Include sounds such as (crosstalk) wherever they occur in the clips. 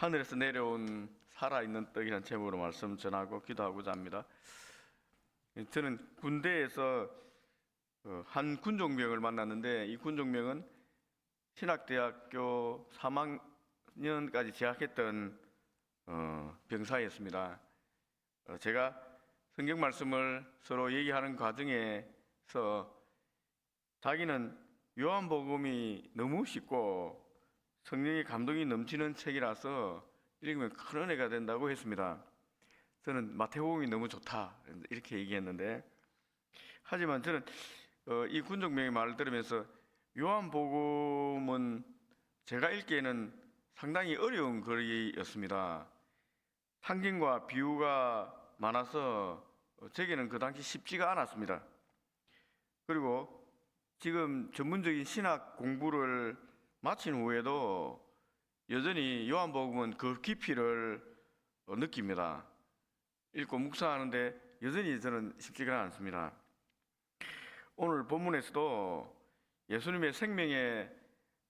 하늘에서 내려온 살아있는 떡이라는 제목으로 말씀 전하고 기도하고자 합니다. 저는 군대에서 어, 한 군종병을 만났는데 이 군종병은 신학대학교 3학년까지 재학했던 어, 병사였습니다. 어, 제가 성경 말씀을 서로 얘기하는 과정에서 자기는 요한복음이 너무 쉽고 성령의 감동이 넘치는 책이라서 읽으면 큰 은혜가 된다고 했습니다. 저는 마태복음이 너무 좋다 이렇게 얘기했는데 하지만 저는 어, 이 군종병의 말을 들으면서 요한복음은 제가 읽기에는 상당히 어려운 글이었습니다. 상징과 비유가 많아서 제게는 그 당시 쉽지가 않았습니다. 그리고 지금 전문적인 신학 공부를 마친 후에도 여전히 요한복음은 그 깊이를 어, 느낍니다. 읽고 묵상하는데 여전히 저는 쉽지가 않습니다. 오늘 본문에서도 예수님의 생명의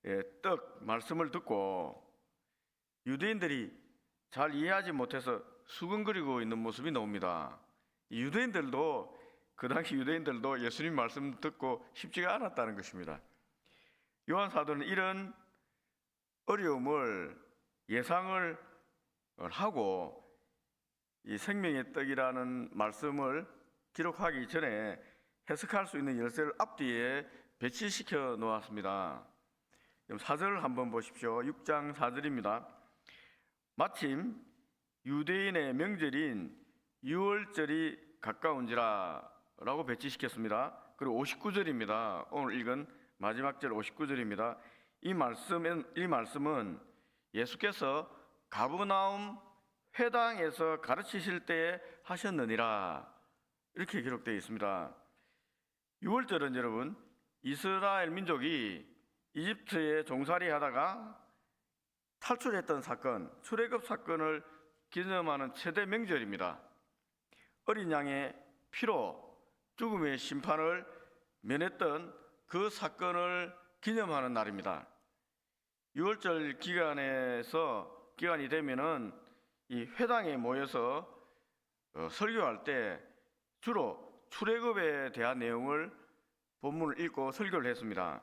예, 떡 말씀을 듣고 유대인들이 잘 이해하지 못해서 수근거리고 있는 모습이 나옵니다. 이 유대인들도 그 당시 유대인들도 예수님 말씀 듣고 쉽지가 않았다는 것입니다. 요한 사도는 이런 어려움을 예상을 하고 이 생명의 떡이라는 말씀을 기록하기 전에 해석할 수 있는 열쇠를 앞뒤에 배치시켜 놓았습니다. 4절 한번 보십시오. 6장 4절입니다. 마침 유대인의 명절인 유월절이 가까운지라 라고 배치시켰습니다. 그리고 59절입니다. 오늘 읽은 마지막 절 59절입니다. 이 말씀은 이 말씀은 예수께서 가브나움 회당에서 가르치실 때에 하셨느니라 이렇게 기록되어 있습니다. 6월절은 여러분 이스라엘 민족이 이집트에 종살이 하다가 탈출했던 사건, 출애굽 사건을 기념하는 최대 명절입니다. 어린 양의 피로 죽음의 심판을 면했던 그 사건을 기념하는 날입니다. 6월절 기간에서 기간이 되면은 이 회당에 모여서 어, 설교할 때 주로 출애굽에 대한 내용을 본문을 읽고 설교를 했습니다.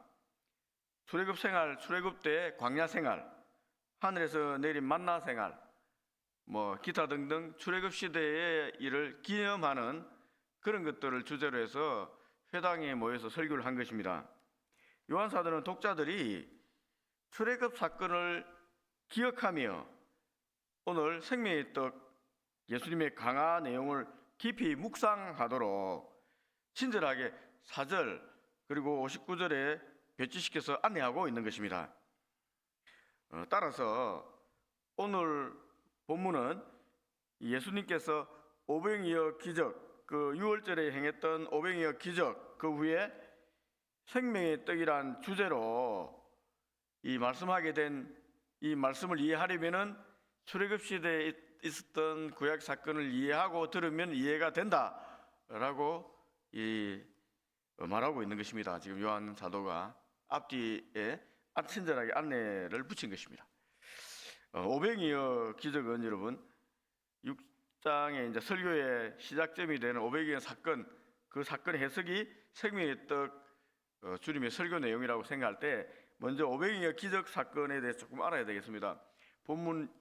출애굽 생활, 출애굽 때 광야 생활, 하늘에서 내린 만나 생활, 뭐 기타 등등 출애굽 시대의 일을 기념하는 그런 것들을 주제로 해서 회당에 모여서 설교를 한 것입니다. 요한 사도는 독자들이 출애굽 사건을 기억하며 오늘 생명의 떡 예수님의 강화 내용을 깊이 묵상하도록 친절하게 4절 그리고 59절에 배치시켜서 안내하고 있는 것입니다. 어, 따라서 오늘 본문은 예수님께서 오병이어 기적 그 6월절에 행했던 오병이어 기적 그 후에 생명의 떡이란 주제로 이 말씀하게 된 이 말씀을 이해하려면은 출애굽 시대에 있었던 구약 사건을 이해하고 들으면 이해가 된다라고 이 말하고 있는 것입니다. 지금 요한 사도가 앞뒤에 친절하게 안내를 붙인 것입니다. 어, 오병이어 기적은 여러분 6 장의 이제 설교의 시작점이 되는 오병이어 사건 그 사건의 해석이 생명의 떡 어, 주님의 설교 내용이라고 생각할 때 먼저 오병이어 기적 사건에 대해서 조금 알아야 되겠습니다. 본문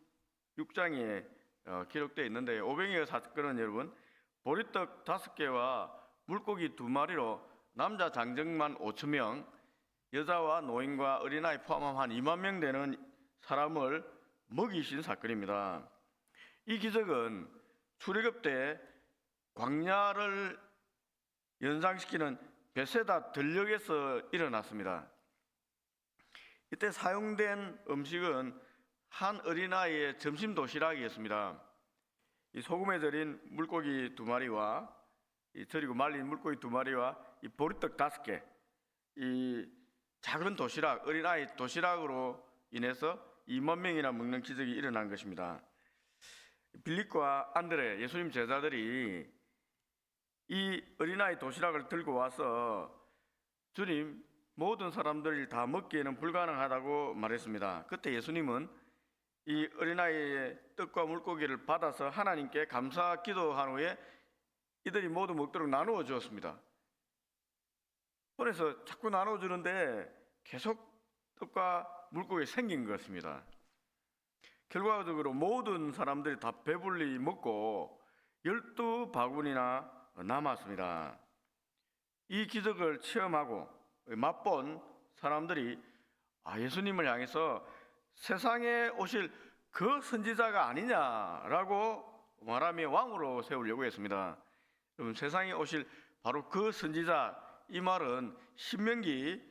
6장에 어, 기록되어 있는데 오병이어 사건은 여러분 보리떡 다섯 개와 물고기 두 마리로 남자 장정만 5천 명, 여자와 노인과 어린아이 포함하면 한 2만 명 되는 사람을 먹이신 사건입니다. 이 기적은 출애굽 때 광야를 연상시키는 베세다 들녘에서 일어났습니다. 이때 사용된 음식은 한 어린아이의 점심 도시락이었습니다. 이 소금에 절인 물고기 두 마리와 이 절이고 말린 물고기 두 마리와 이 보리떡 다섯 개, 이 작은 도시락, 어린아이 도시락으로 인해서 2만 명이나 먹는 기적이 일어난 것입니다. 빌립과 안드레 예수님 제자들이 이 어린아이 도시락을 들고 와서 주님 모든 사람들이 다 먹기에는 불가능하다고 말했습니다. 그때 예수님은 이 어린아이의 떡과 물고기를 받아서 하나님께 감사 기도한 후에 이들이 모두 먹도록 나누어 주었습니다. 그래서 자꾸 나누어 주는데 계속 떡과 물고기 생긴 것 같습니다. 결과적으로 모든 사람들이 다 배불리 먹고 열두 바구니나 남았습니다. 이 기적을 체험하고 맛본 사람들이 아, 예수님을 향해서 세상에 오실 그 선지자가 아니냐라고 말하며 왕으로 세우려고 했습니다. 여러분 세상에 오실 바로 그 선지자 이 말은 신명기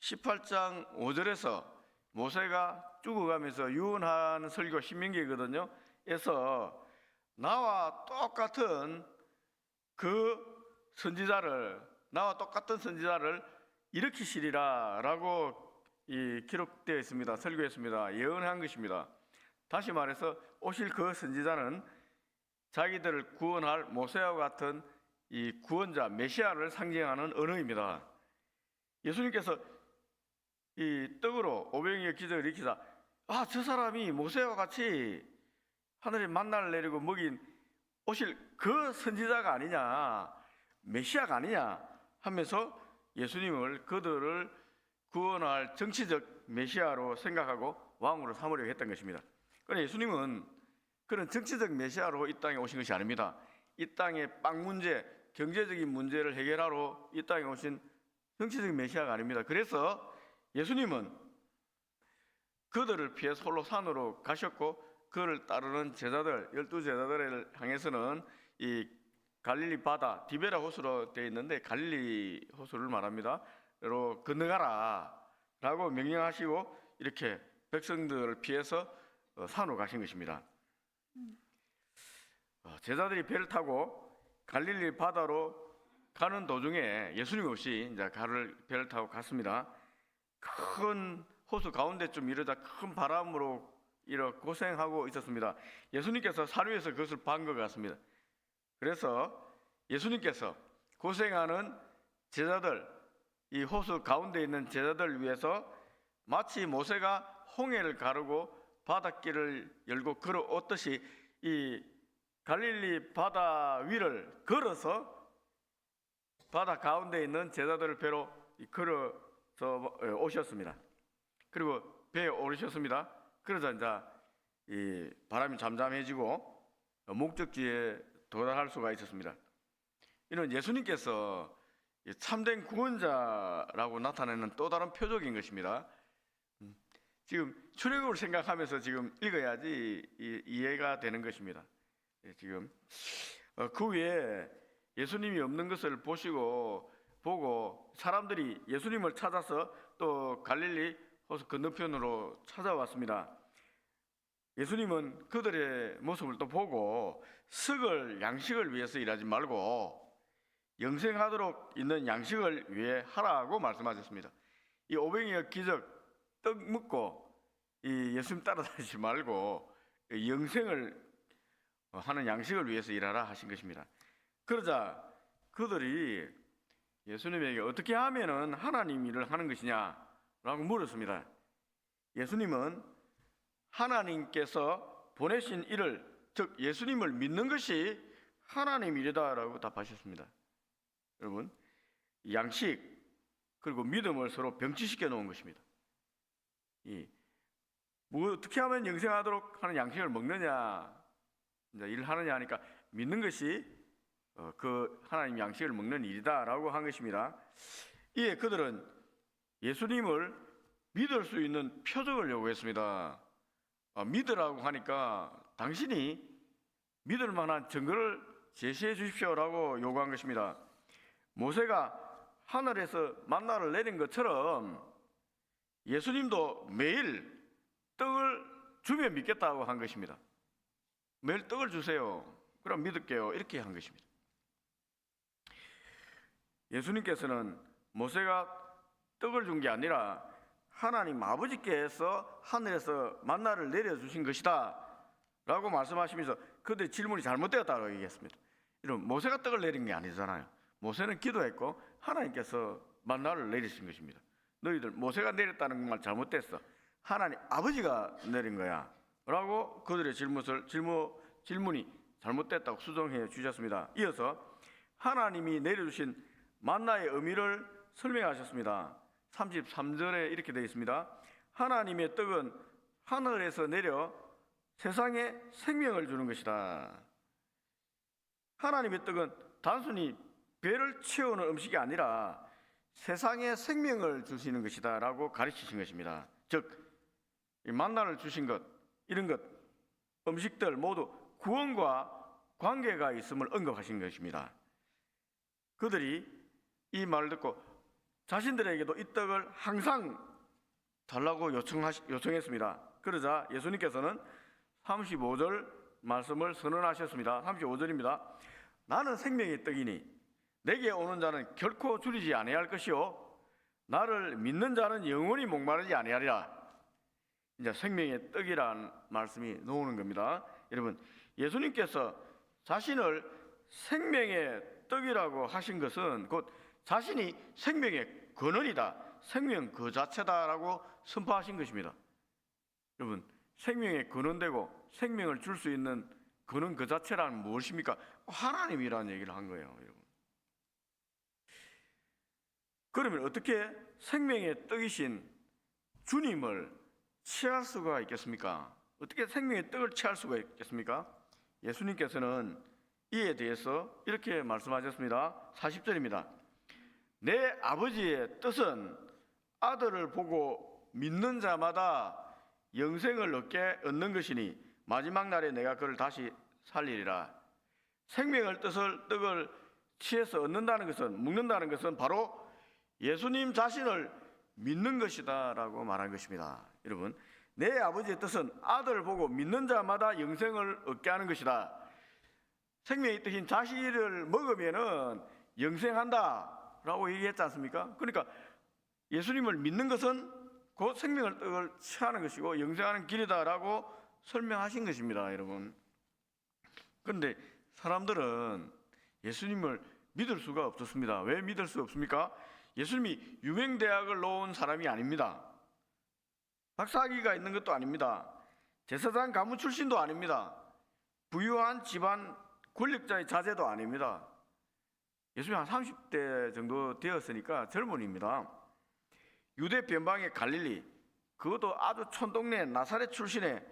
18장 5절에서 모세가 죽어가면서 유언한 설교 신명기거든요. 에서 나와 똑같은 그 선지자를 나와 똑같은 선지자를 일으키시리라라고 이 기록되어 있습니다. 설교했습니다. 예언한 것입니다. 다시 말해서 오실 그 선지자는 자기들을 구원할 모세와 같은 이 구원자 메시아를 상징하는 언어입니다. 예수님께서 이 떡으로 오병이어 기적을 일으키사 아 저 사람이 모세와 같이 하늘에 만나를 내리고 먹인 오실 그 선지자가 아니냐 메시아가 아니냐 하면서 예수님을 그들을 구원할 정치적 메시아로 생각하고 왕으로 삼으려고 했던 것입니다. 그러나 예수님은 그런 정치적 메시아로 이 땅에 오신 것이 아닙니다. 이 땅의 빵 문제, 경제적인 문제를 해결하러 이 땅에 오신 정치적 메시아가 아닙니다. 그래서 예수님은 그들을 피해 솔로 산으로 가셨고 그를 따르는 제자들 열두 제자들을 향해서는 이 갈릴리 바다 디베라 호수로 되어 있는데 갈릴리 호수를 말합니다. 로 건너가라라고 명령하시고 이렇게 백성들을 피해서 어, 산으로 가신 것입니다. 어, 제자들이 배를 타고 갈릴리 바다로 가는 도중에 예수님 없이 이제 가를 배를 타고 갔습니다. 큰 호수 가운데쯤 이르자 큰 바람으로 이렇게 고생하고 있었습니다. 예수님께서 사료에서 그것을 본 것 같습니다. 그래서 예수님께서 고생하는 제자들, 이 호수 가운데 있는 제자들을 위해서 마치 모세가 홍해를 가르고 바닷길을 열고 걸어왔듯이 이 갈릴리 바다 위를 걸어서 바다 가운데 있는 제자들을 배로 걸어서 오셨습니다. 그리고 배에 오르셨습니다. 그러자 이제 이 바람이 잠잠해지고 목적지에 도달할 수가 있었습니다. 이는 예수님께서 이 참된 구원자라고 나타내는 또 다른 표적인 것입니다. 음, 지금 출애굽을 생각하면서 지금 읽어야지 이- 이해가 되는 것입니다. 예, 지금 어, 그 외에 예수님이 없는 것을 보시고 보고 사람들이 예수님을 찾아서 또 갈릴리 호수 건너편으로 찾아왔습니다. 예수님은 그들의 모습을 또 보고 썩을 양식을 위해서 일하지 말고 영생하도록 있는 양식을 위해 하라고 말씀하셨습니다. 이 오병이어 기적 떡 먹고 이 예수님 따라다니지 말고 영생을 하는 양식을 위해서 일하라 하신 것입니다. 그러자 그들이 예수님에게 어떻게 하면은 하나님 일을 하는 것이냐 라고 물었습니다. 예수님은 하나님께서 보내신 일을 즉 예수님을 믿는 것이 하나님 일이다라고 답하셨습니다. 여러분 양식 그리고 믿음을 서로 병치시켜 놓은 것입니다. 이 뭐 어떻게 하면 영생하도록 하는 양식을 먹느냐 이제 일을 하느냐 하니까 믿는 것이 어, 그 하나님 양식을 먹는 일이다라고 한 것입니다. 이에 그들은 예수님을 믿을 수 있는 표적을 요구했습니다. 아, 믿으라고 하니까 당신이 믿을 만한 증거를 제시해 주십시오라고 요구한 것입니다. 모세가 하늘에서 만나를 내린 것처럼 예수님도 매일 떡을 주면 믿겠다고 한 것입니다. 매일 떡을 주세요. 그럼 믿을게요. 이렇게 한 것입니다. 예수님께서는 모세가 떡을 준 게 아니라 하나님 아버지께서 하늘에서 만나를 내려주신 것이다. 라고 말씀하시면서 그들의 질문이 잘못되었다고 얘기했습니다. 이런 모세가 떡을 내린 게 아니잖아요. 모세는 기도했고 하나님께서 만나를 내리신 것입니다. 너희들 모세가 내렸다는 말 잘못됐어. 하나님 아버지가 내린 거야. 라고 그들의 질문을 질문 질문이 잘못됐다고 수정해 주셨습니다. 이어서 하나님이 내려주신 만나의 의미를 설명하셨습니다. 33절에 이렇게 되어 있습니다. 하나님의 떡은 하늘에서 내려 세상에 생명을 주는 것이다. 하나님의 떡은 단순히 배를 채우는 음식이 아니라 세상에 생명을 주시는 것이다 라고 가르치신 것입니다. 즉, 이 만나를 주신 것, 이런 것, 음식들 모두 구원과 관계가 있음을 언급하신 것입니다. 그들이 이 말을 듣고 자신들에게도 이 떡을 항상 달라고 요청하시, 요청했습니다. 그러자 예수님께서는 35절 말씀을 선언하셨습니다. 35절입니다. 나는 생명의 떡이니 내게 오는 자는 결코 줄이지 아니할 것이요 나를 믿는 자는 영원히 목마르지 아니하리라. 이제 생명의 떡이라는 말씀이 나오는 겁니다. 여러분, 예수님께서 자신을 생명의 떡이라고 하신 것은 곧 자신이 생명의 근원이다. 생명 그 자체다라고 선포하신 것입니다. 여러분, 생명의 근원되고 생명을 줄 수 있는 근원 그 자체라는 무엇입니까? 하나님이라는 얘기를 한 거예요, 여러분. 그러면 어떻게 생명의 떡이신 주님을 취할 수가 있겠습니까? 어떻게 생명의 떡을 취할 수가 있겠습니까? 예수님께서는 이에 대해서 이렇게 말씀하셨습니다. 40절입니다. 내 아버지의 뜻은 아들을 보고 믿는 자마다 영생을 얻게 얻는 것이니 마지막 날에 내가 그를 다시 살리리라. 생명을 뜻을 떡을 취해서 얻는다는 것은 먹는다는 것은 바로 예수님 자신을 믿는 것이다라고 말한 것입니다. 여러분, 내 아버지의 뜻은 아들을 보고 믿는 자마다 영생을 얻게 하는 것이다. 생명의 뜻인 자식을 먹으면은 영생한다 라고 얘기했지 않습니까? 그러니까 예수님을 믿는 것은 곧 생명을 취하는 것이고 영생하는 길이다라고 설명하신 것입니다, 여러분. 그런데 사람들은 예수님을 믿을 수가 없었습니다. 왜 믿을 수 없습니까? 예수님이 유명대학을 놓은 사람이 아닙니다. 박사학위가 있는 것도 아닙니다. 제사장 가문 출신도 아닙니다. 부유한 집안 권력자의 자제도 아닙니다. 예수님 한 30대 정도 되었으니까 젊은입니다. 유대 변방의 갈릴리, 그것도 아주 촌동네 나사렛 출신의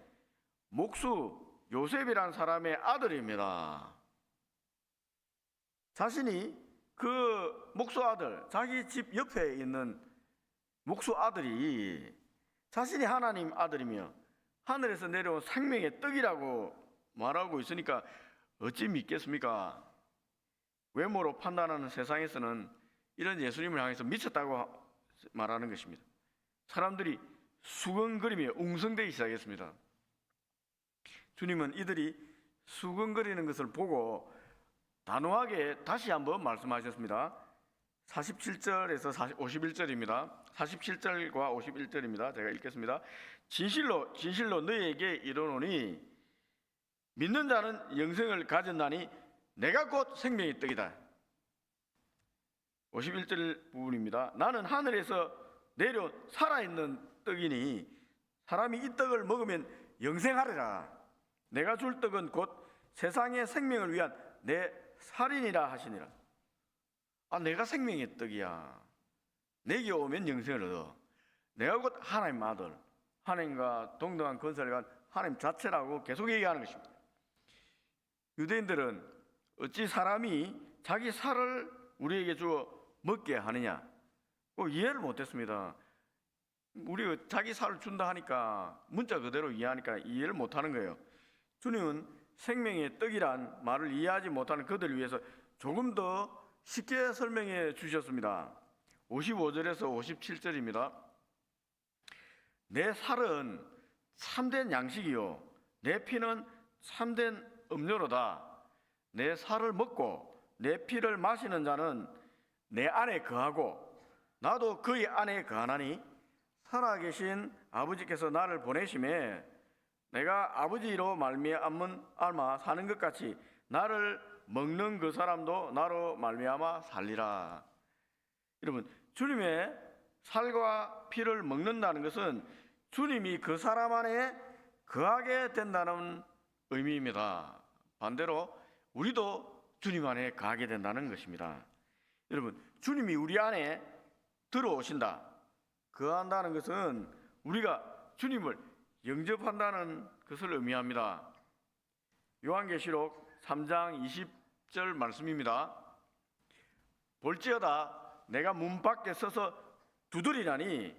목수 요셉이라는 사람의 아들입니다. 자신이 그 목수 아들, 자기 집 옆에 있는 목수 아들이 자신이 하나님 아들이며 하늘에서 내려온 생명의 떡이라고 말하고 있으니까 어찌 믿겠습니까? 외모로 판단하는 세상에서는 이런 예수님을 향해서 미쳤다고 말하는 것입니다. 사람들이 수근거리며 웅성대기 시작했습니다. 주님은 이들이 수근거리는 것을 보고 단호하게 다시 한번 말씀하셨습니다. 47절에서 51절입니다. 47절과 51절입니다. 제가 읽겠습니다. 진실로 진실로 너희에게 이르노니 믿는 자는 영생을 가졌나니 내가 곧 생명의 떡이다. 51절 부분입니다. 나는 하늘에서 내려 살아있는 떡이니 사람이 이 떡을 먹으면 영생하리라. 내가 줄 떡은 곧 세상의 생명을 위한 내 살인이라 하시니라. 아, 내가 생명의 떡이야. 내게 오면 영생을 얻어. 내가 곧 하나님 아들, 하나님과 동등한 건설을 간 하나님 자체라고 계속 얘기하는 것입니다. 유대인들은 어찌 사람이 자기 살을 우리에게 주어 먹게 하느냐? 꼭 이해를 못했습니다. 우리가 자기 살을 준다 하니까 문자 그대로 이해하니까 이해를 못하는 거예요. 주님은 생명의 떡이란 말을 이해하지 못하는 그들을 위해서 조금 더 쉽게 설명해 주셨습니다. 55절에서 57절입니다. 내 살은 참된 양식이요. 내 피는 참된 음료로다. 내 살을 먹고 내 피를 마시는 자는 내 안에 거하고 나도 그의 안에 거하나니 살아계신 아버지께서 나를 보내심에 내가 아버지로 말미암은 알마 사는 것 같이 나를 먹는 그 사람도 나로 말미암아 살리라. 여러분 주님의 살과 피를 먹는다는 것은 주님이 그 사람 안에 거하게 된다는 의미입니다. 반대로 우리도 주님 안에 거하게 된다는 것입니다. 여러분, 주님이 우리 안에 들어오신다. 거한다는 것은 우리가 주님을 영접한다는 것을 의미합니다. 요한계시록 3장 20절 말씀입니다. 볼지어다 내가 문 밖에 서서 두드리라니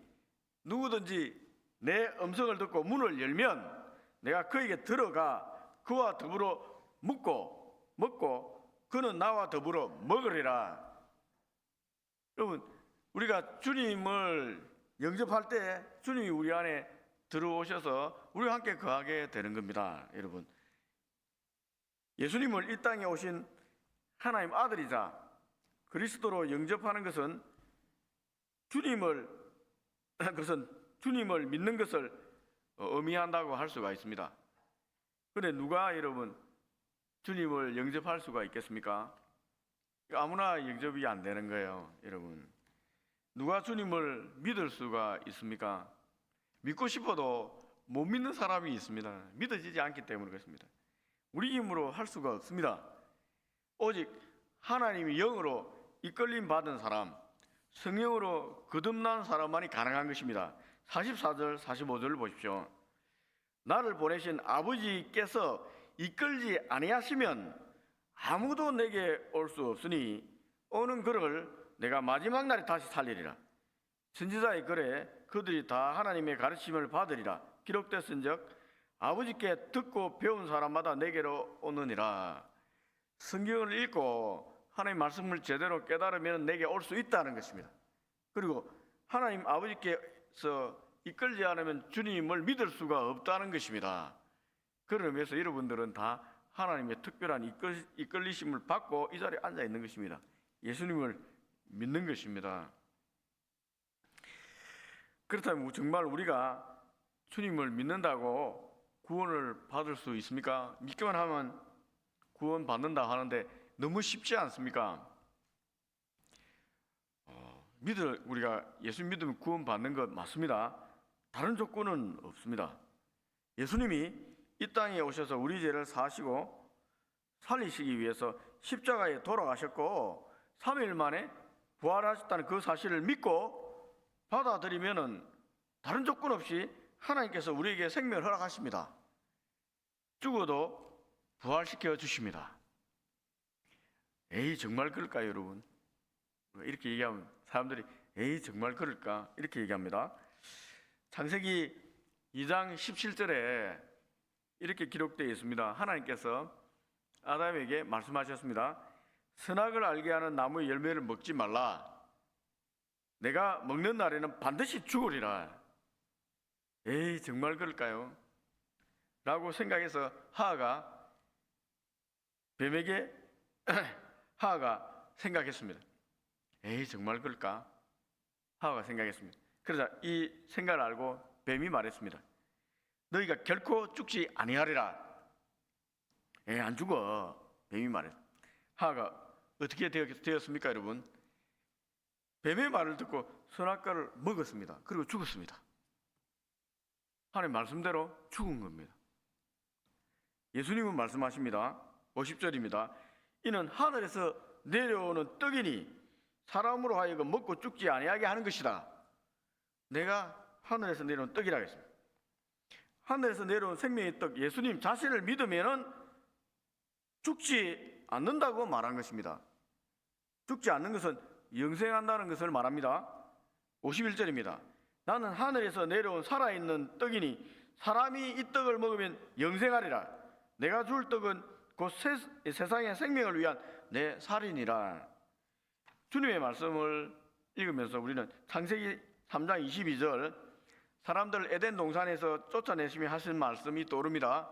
누구든지 내 음성을 듣고 문을 열면 내가 그에게 들어가 그와 더불어 먹고 그는 나와 더불어 먹으리라. 여러분 우리가 주님을 영접할 때 주님이 우리 안에 들어오셔서 우리와 함께 거하게 되는 겁니다. 여러분 예수님을 이 땅에 오신 하나님 아들이자 그리스도로 영접하는 것은 주님을 (laughs) 그것은 주님을 믿는 것을 어, 의미한다고 할 수가 있습니다. 그런데 누가 여러분 주님을 영접할 수가 있겠습니까? 아무나 영접이 안 되는 거예요, 여러분. 누가 주님을 믿을 수가 있습니까? 믿고 싶어도 못 믿는 사람이 있습니다. 믿어지지 않기 때문에 그렇습니다. 우리 힘으로 할 수가 없습니다. 오직 하나님이 영으로 이끌림 받은 사람, 성령으로 거듭난 사람만이 가능한 것입니다. 44절, 45절을 보십시오. 나를 보내신 아버지께서 이끌지 아니하시면 아무도 내게 올 수 없으니 오는 그를 내가 마지막 날에 다시 살리리라. 선지자의 글에 그들이 다 하나님의 가르침을 받으리라. 기록됐은즉 아버지께 듣고 배운 사람마다 내게로 오느니라. 성경을 읽고 하나님 말씀을 제대로 깨달으면 내게 올 수 있다는 것입니다. 그리고 하나님 아버지께서 이끌지 않으면 주님을 믿을 수가 없다는 것입니다. 그러면서 여러분들은 다 하나님의 특별한 이끌, 이끌리심을 받고 이 자리에 앉아 있는 것입니다. 예수님을 믿는 것입니다. 그렇다면 정말 우리가 주님을 믿는다고 구원을 받을 수 있습니까? 믿기만 하면 구원 받는다 하는데 너무 쉽지 않습니까? 어, 믿을 우리가 예수 믿으면 구원 받는 것 맞습니다. 다른 조건은 없습니다. 예수님이 이 땅에 오셔서 우리 죄를 사시고 살리시기 위해서 십자가에 돌아가셨고 3일 만에 부활하셨다는 그 사실을 믿고 받아들이면은 다른 조건 없이 하나님께서 우리에게 생명을 허락하십니다. 죽어도 부활시켜 주십니다. 에이 정말 그럴까요, 여러분? 이렇게 얘기하면 사람들이 에이 정말 그럴까? 이렇게 얘기합니다. 창세기 2장 17절에 이렇게 기록되어 있습니다. 하나님께서 아담에게 말씀하셨습니다. 선악을 알게 하는 나무의 열매를 먹지 말라. 내가 먹는 날에는 반드시 죽으리라. 에이 정말 그럴까요? 라고 생각해서 하하가 뱀에게 (clears throat) 하하가 생각했습니다. 에이 정말 그럴까? 하하가 생각했습니다. 그러자 이 생각을 알고 뱀이 말했습니다. 너희가 결코 죽지 아니하리라. 에이 안 죽어. 뱀이 말했. 하하가 어떻게 되었습니까, 여러분? 뱀의 말을 듣고 선악과를 먹었습니다. 그리고 죽었습니다. 하나님 말씀대로 죽은 겁니다. 예수님은 말씀하십니다. 50절입니다. 이는 하늘에서 내려오는 떡이니 사람으로 하여금 먹고 죽지 아니하게 하는 것이다. 내가 하늘에서 내려온 떡이라 했습니다. 하늘에서 내려온 생명의 떡 예수님 자신을 믿으면은 죽지 않는다고 말한 것입니다. 죽지 않는 것은 영생한다는 것을 말합니다. 51절입니다. 나는 하늘에서 내려온 살아있는 떡이니 사람이 이 떡을 먹으면 영생하리라. 내가 줄 떡은 곧 세, 세상의 생명을 위한 내 살이니라. 주님의 말씀을 읽으면서 우리는 창세기 3장 22절 사람들 에덴 동산에서 쫓아내시며 하신 말씀이 떠오릅니다.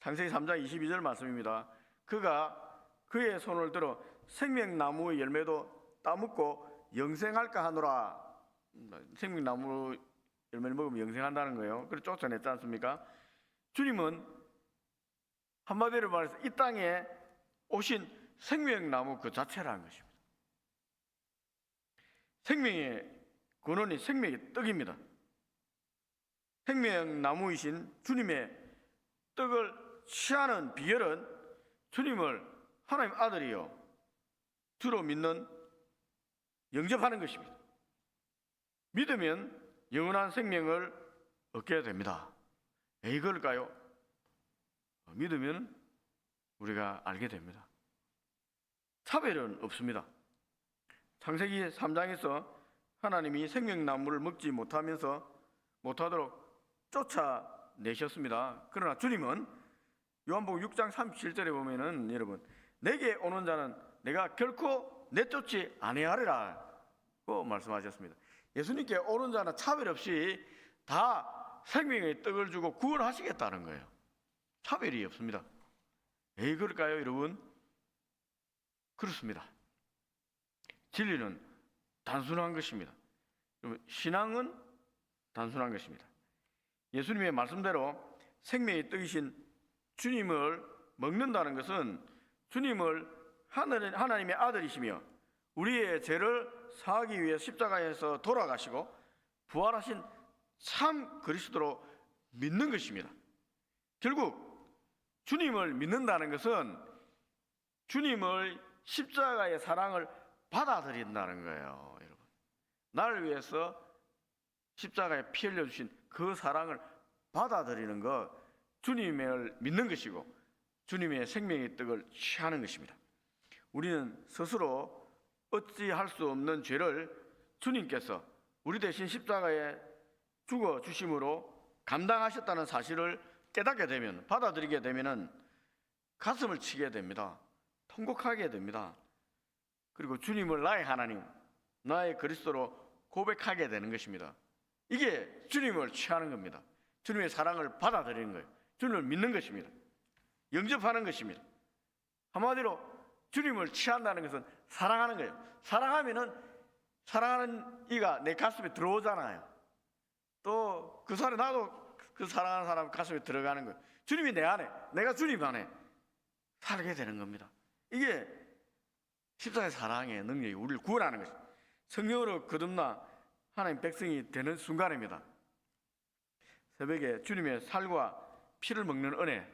창세기 3장 22절 말씀입니다. 그가 그의 손을 들어 생명나무의 열매도 따먹고 영생할까 하노라. 생명나무 열매를 먹으면 영생한다는 거예요. 그래서 쫓아냈지 않습니까? 주님은 한마디로 말해서 이 땅에 오신 생명나무 그 자체라는 것입니다. 생명의 근원이 생명의 떡입니다. 생명나무이신 주님의 떡을 취하는 비결은 주님을 하나님 아들이요 주로 믿는 영접하는 것입니다. 믿으면 영원한 생명을 얻게 됩니다. 왜 이걸까요? 믿으면 우리가 알게 됩니다. 차별은 없습니다. 창세기 3장에서 하나님이 생명나무를 먹지 못하면서 못하도록 쫓아내셨습니다. 그러나 주님은 요한복음 6장 37절에 보면은 여러분 내게 오는 자는 내가 결코 내쫓지 아니하리라고 말씀하셨습니다. 예수님께 오는 자는 차별 없이 다 생명의 떡을 주고 구원하시겠다는 거예요. 차별이 없습니다. 왜 그럴까요, 여러분? 그렇습니다. 진리는 단순한 것입니다. 신앙은 단순한 것입니다. 예수님의 말씀대로 생명의 떡이신 주님을 먹는다는 것은 주님을 하나님의 아들이시며 우리의 죄를 사하기 위해 십자가에서 돌아가시고 부활하신 참 그리스도로 믿는 것입니다. 결국 주님을 믿는다는 것은 주님을 십자가의 사랑을 받아들인다는 거예요, 여러분. 나를 위해서 십자가에 피 흘려 주신 그 사랑을 받아들이는 것 주님을 믿는 것이고 주님의 생명의 떡을 취하는 것입니다. 우리는 스스로 어찌할 수 없는 죄를 주님께서 우리 대신 십자가에 죽어 주심으로 감당하셨다는 사실을 깨닫게 되면 받아들이게 되면은 가슴을 치게 됩니다. 통곡하게 됩니다. 그리고 주님을 나의 하나님, 나의 그리스도로 고백하게 되는 것입니다. 이게 주님을 취하는 겁니다. 주님의 사랑을 받아들이는 거예요. 주님을 믿는 것입니다. 영접하는 것입니다. 한마디로 주님을 취한다는 것은 사랑하는 거예요. 사랑하면은 사랑하는 이가 내 가슴에 들어오잖아요. 또 그 사람 나도 그 사랑하는 사람 가슴에 들어가는 거예요. 주님이 내 안에, 내가 주님 안에 살게 되는 겁니다. 이게 십자가의 사랑의 능력이 우리를 구원하는 것입니다. 성령으로 거듭나 하나님 백성이 되는 순간입니다. 새벽에 주님의 살과 피를 먹는 은혜,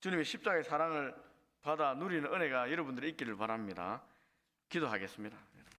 주님의 십자가의 사랑을 받아 누리는 은혜가 여러분들이 있기를 바랍니다. 기도하겠습니다.